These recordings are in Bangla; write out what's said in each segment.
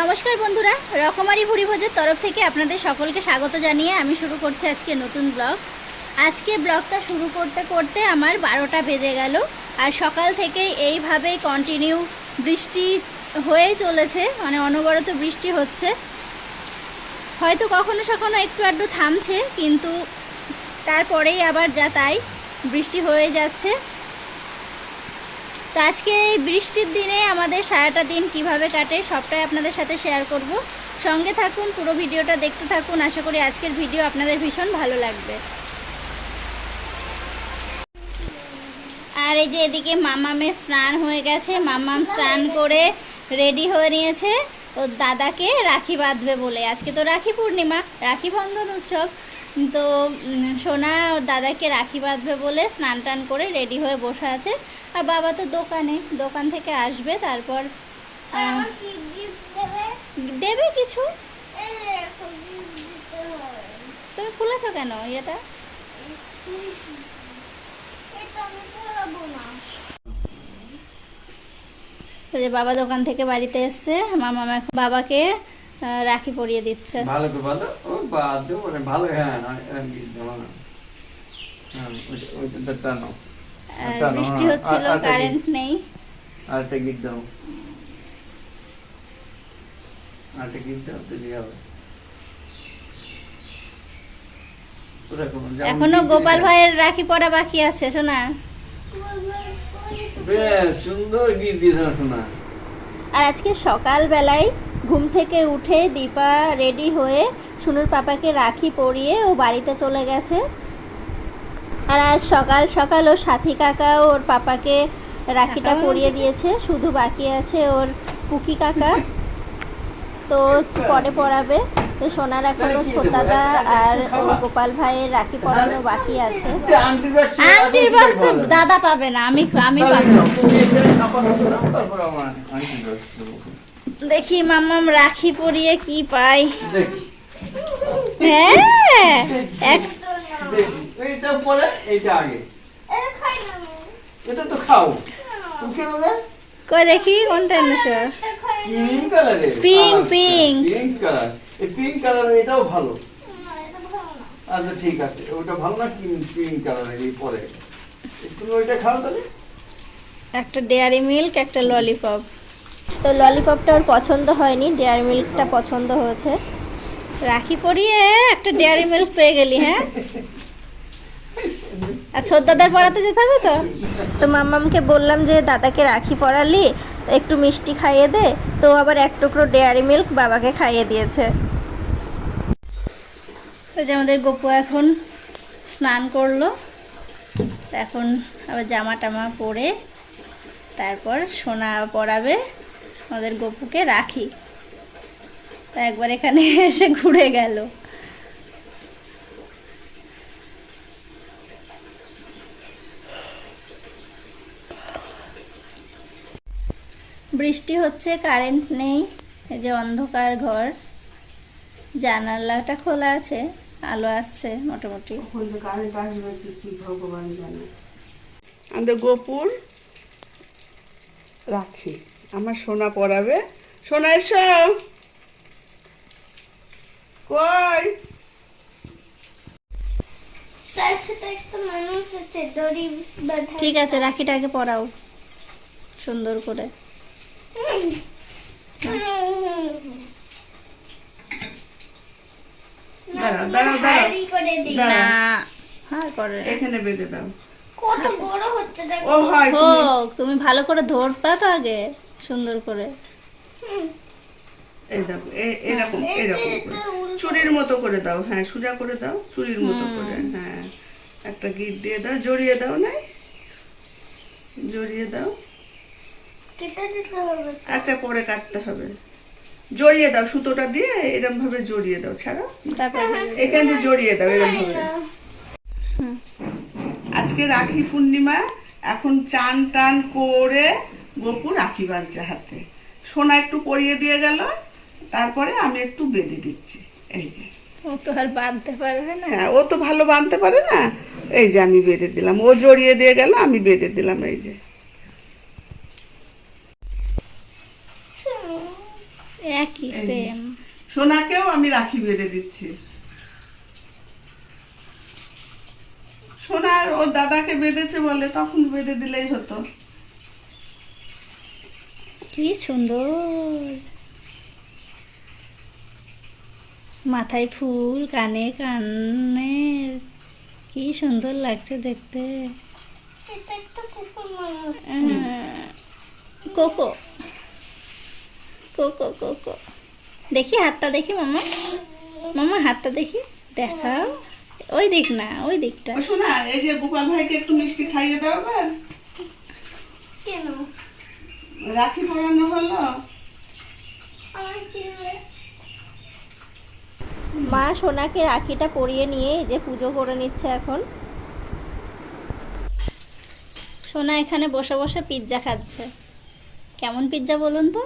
নমস্কার বন্ধুরা, রকমারি ভুরিভোজের তরফ থেকে আপনাদের সকলকে স্বাগত জানিয়ে আমি শুরু করছি আজকে নতুন ব্লগ। আজকে ব্লগটা শুরু করতে করতে আমার বারোটা বেজে গেল আর সকাল থেকে এইভাবেই কন্টিনিউ বৃষ্টি হয়েই চলেছে মানে অনবরত বৃষ্টি হচ্ছে। হয়তো কখনো সখনো একটু আধটু থামছে, কিন্তু তারপরেই আবার যা তাই বৃষ্টি হয়ে যাচ্ছে। তো আজকে এই বৃষ্টির দিনে আমাদের সারাটা দিন কীভাবে কাটে সবটাই আপনাদের সাথে শেয়ার করব। সঙ্গে থাকুন, পুরো ভিডিওটা দেখতে থাকুন। আশা করি আজকের ভিডিও আপনাদের ভীষণ ভালো লাগবে। আর এই যে এদিকে মামামের স্নান হয়ে গেছে। মামাম স্নান করে রেডি হয়ে নিয়েছে। ওর দাদাকে রাখি বাঁধবে বলে। আজকে তো রাখি পূর্ণিমা, রাখি বন্ধন উৎসব। তো সোনা ওর দাদাকে রাখি বাঁধবে বলে স্নান টান করে রেডি হয়ে বসে আছে। আর বাবা তো দোকানে দোকান থেকে আসবে তারপর দেবে? কিছু। তুমি খুলেছো কেন এটা যে বাবা দোকান থেকে বাড়িতে এসছে মামা বাবাকে রাখি পরিয়ে দিচ্ছে। ভালো করে বাঁধো ও বাঁধো মানে ভালো হ্যাঁ হ্যাঁ, হ্যাঁ, হ্যাঁ। হ্যাঁ, বৃষ্টি হ্যাঁ, হচ্ছিল কারেন্ট নেই। আরেকটা গিট দাও। আরেকটা গিট দাও কোনো যেমন এখনও গোপাল ভাইয়ের রাখি পরা বাকি আছে শোনা। বেশ সুন্দর গিট দিয়েছে শোনা। আর আজকে সকালবেলায় ঘুম থেকে উঠে দীপা রেডি হয়ে সুনুর পাপাকে রাখি পরিয়ে ও বাড়িতে চলে গেছে। আর আজ সকাল সকাল ওর সাথী কাকা ওর পাপাকে রাখিটা পরিয়ে দিয়েছে শুধু বাকি আছে ওর কুকি কাকা। তো একটু পরে পড়াবে। তো সোনার এখনও ছোটাদা আর ওর গোপাল ভাইয়ের রাখি পরানো বাকি আছে। বাক্স দাদা পাবে না আমি আমি পাবো দেখি মাম্মাম রাখি পরিয়ে কি পাই হ্যাঁ এক দেখি। এইটা পরে এইটা আগে। এটা তো খাও। তুমি কেন কই দেখি কোনটা এনেছো? পিঙ্ক কালারে Pink, pink. পিঙ্ক কালার এই পিঙ্ক কালার এটাও ভালো। আচ্ছা ঠিক আছে। ওটা ভালো না পিঙ্ক কালারের এই পরে? তুমি ওইটা খাও তাহলে। একটা ডেয়ারি মিল্ক একটা ললিপপ তো ললিপপটা ওর পছন্দ হয়নি, ডেয়ারি মিল্কটা পছন্দ হয়েছে। রাখি পরিয়ে একটা ডেয়ারি মিল্ক পেয়ে গেলি হ্যাঁ? আর ছোট দাদার পড়াতে যেতে হবে তো? তো মাম্মামকে বললাম যে, দাদাকে রাখি পরালি, একটু মিষ্টি খাইয়ে দে। তো আবার এক টুকরো ডেয়ারি মিল্ক বাবাকে খাইয়ে দিয়েছে। তো যে আমাদের গপু এখন স্নান করল এখন আবার জামা টামা পরে তারপর সোনা পরাবে। আমাদের গপুকে রাখি। একবার এখানে এসে ঘুরে গেল। বৃষ্টি হচ্ছে, কারেন্ট নেই, এই যে অন্ধকার ঘর। জানালাটা খোলা আছে, আলো আসছে মোটামুটি। আমাদের গোপুর রাখি। আমার সোনা পড়াবে সোনা এসো। কই? ঠিক আছে রাখিটাকে পরাও। সুন্দর করে। দাঁড়াও দাঁড়াও দাঁড়াও। হ্যাঁ। এখানে বেঁধে দাও। কত বড় হচ্ছে ও হয় তুমি তুমি ভালো করে ধরবা তো আগে। সুন্দর করে। এই দেখো এরকম এরকম করে। চুরির মতো করে দাও হ্যাঁ সোজা করে দাও চুরির মতো করে হ্যাঁ। একটা গিট দিয়ে দাও জড়িয়ে দাও না জড়িয়ে দাও। আচ্ছা পরে কাটতে হবে। জড়িয়ে দাও সুতোটা দিয়ে এরকম ভাবে জড়িয়ে দাও ছাড়া। এখান দিয়ে জড়িয়ে দাও এরকম ভাবে আজকে রাখি পূর্ণিমা এখন চান টান করে গোপু রাখি বাঁধছে হাতে। সোনা একটু পরিয়ে দিয়ে গেল তারপরে আমি একটু বেঁধে দিচ্ছি। এই যে। ও তো আর বাঁধতে পারবে না। হ্যাঁ ও তো ভালো বাঁধতে পারে না। এই যে আমি বেঁধে দিলাম। ও জড়িয়ে দিয়ে গেল আমি বেঁধে দিলাম এই যে। একই সোনাকেও আমি রাখি বেঁধে দিচ্ছি। সোনার ওর দাদাকে বেঁধেছে বলে তখন বেঁধে দিলেই হতো। কি সুন্দর। মাথায় ফুল কানে কানে। কি সুন্দর লাগছে দেখতে। Cocoa cocoa. কোকো দেখি হাতটা দেখি মামা। মামা হাতটা দেখি। দেখাও। ওই দিক না ওই দিকটা। শোনা এই যে গোপাল ভাইকে একটু মিষ্টি খাইয়ে দাও কেন? রাখি পরানো হলো? মা সোনাকে রাখিটা পরিয়ে নিয়ে যে পুজো করে নিচ্ছে এখন। সোনা এখানে বসে বসে পিৎজা খাচ্ছে। কেমন পিৎজা বলুন তো?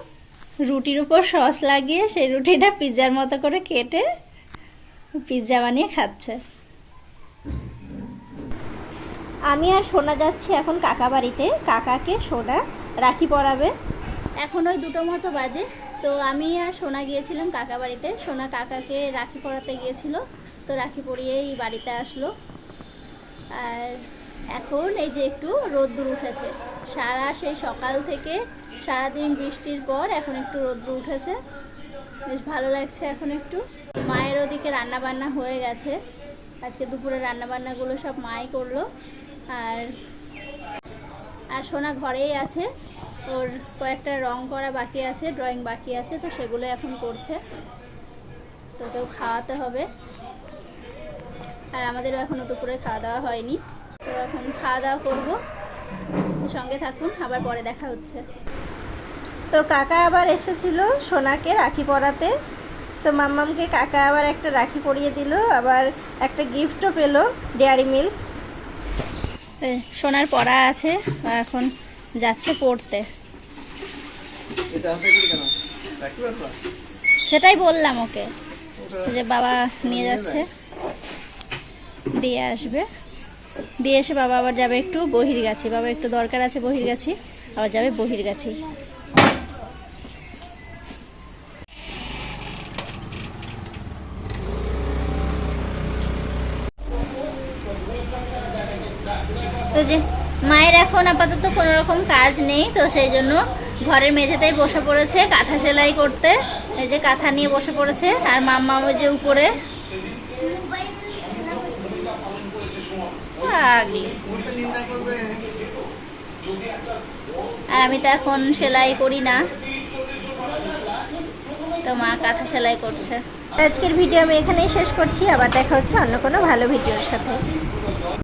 রুটির উপর সস লাগিয়ে সেই রুটিটা পিৎজার মতো করে কেটে পিৎজা বানিয়ে খাচ্ছে। আমি আর সোনা যাচ্ছি এখন কাকা বাড়িতে। কাকাকে, সোনা রাখি পরাবে। এখন ওই দুটো মতো বাজে। তো আমি আর সোনা গিয়েছিলাম কাকা বাড়িতে। সোনা কাকাকে রাখি পরাতে গিয়েছিল। তো রাখি পরিয়েই বাড়িতে আসলো। আর এখন এই যে একটু রোদ্দুর উঠেছে। সারা সেই সকাল থেকে সারাদিন বৃষ্টির পর এখন একটু রোদ্দুর উঠেছে। বেশ ভালো লাগছে এখন একটু। মায়ের ওদিকে রান্না বান্না হয়ে গেছে। আজকে দুপুরে রান্না বান্নাগুলো সব মাই করল। আর আর সোনা ঘরেই আছে। ওর কয়েকটা রং করা বাকি আছে ড্রয়িং বাকি আছে, তো সেগুলো এখন করছে। তো ওকেও খাওয়াতে হবে। আর আমাদেরও এখনও দুপুরে খাওয়া দাওয়া হয়নি। তো এখন খাওয়া দাওয়া করব। সঙ্গে থাকুন, আবার পরে দেখা হচ্ছে। তো কাকা আবার এসেছিল সোনাকে রাখি পরাতে। তো মাম্মামকে কাকা আবার একটা রাখি পরিয়ে দিল, আবার একটা গিফটও পেল ডেয়ারি মিল্ক সোনার পড়া আছে এখন যাচ্ছে পড়তে। সেটাই বললাম ওকে যে বাবা নিয়ে যাচ্ছে। দিয়ে আসবে। দিয়ে এসে বাবা আবার যাবে একটু বহির গাছি বাবা একটু দরকার আছে বহির গাছি আবার যাবে বহির গাছি তো যে মায়ের এখন আপাতত কোনো রকম কাজ নেই, তো সেই জন্য ঘরের মেঝেতেই বসে পড়েছে কাঁথা সেলাই করতে। এই যে কাঁথা নিয়ে বসে পড়েছে, আর মাম্মা ওই যে উপরে। আর আমি তো এখন সেলাই করি না। তো মা কাঁথা সেলাই করছে। আজকের ভিডিও আমি এখানেই শেষ করছি, আবার দেখা হচ্ছে অন্য কোনো ভালো ভিডিওর সাথে।